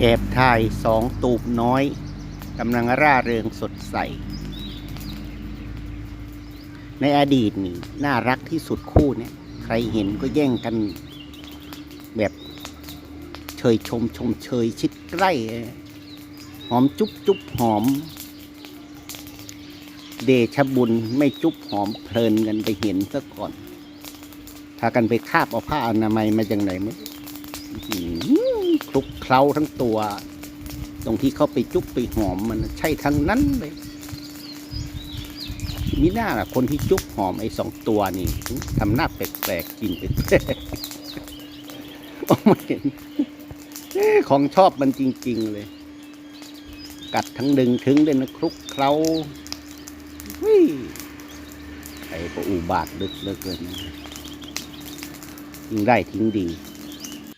แอบถ่ายสองตูบน้อยกำลังร่าเริงสดใส ในอดีตนี่น่ารักที่สุดคู่เนี่ย ใครเห็นก็แย่งกันแบบเชยชมชมเชยชิดใกล้ หอมจุ๊บจุ๊บหอม เดชบุญไม่จุ๊บหอมเพลินกันไปเห็นซะก่อนพากันไปคาบเอาผ้าอนามัยมาจากไหนมั้ คลุกเคล้าทั้งตัว ตรงที่เขาไปจุ๊บไปหอมมันใช่ทั้งนั้นเลยมีหน้าล่ะคนที่จุ๊บหอมไอ้สองตัวนี่ทำหน้าแปลกๆกินไปแปลกๆโอ้ไม่เห็นของชอบมันจริง ๆ เลย กัดทั้งดึงถึงเลยนะคลุกเคล้าไอ้ก็อุบาทลึกเหลือเกินทิ้งได้ทิ้งดี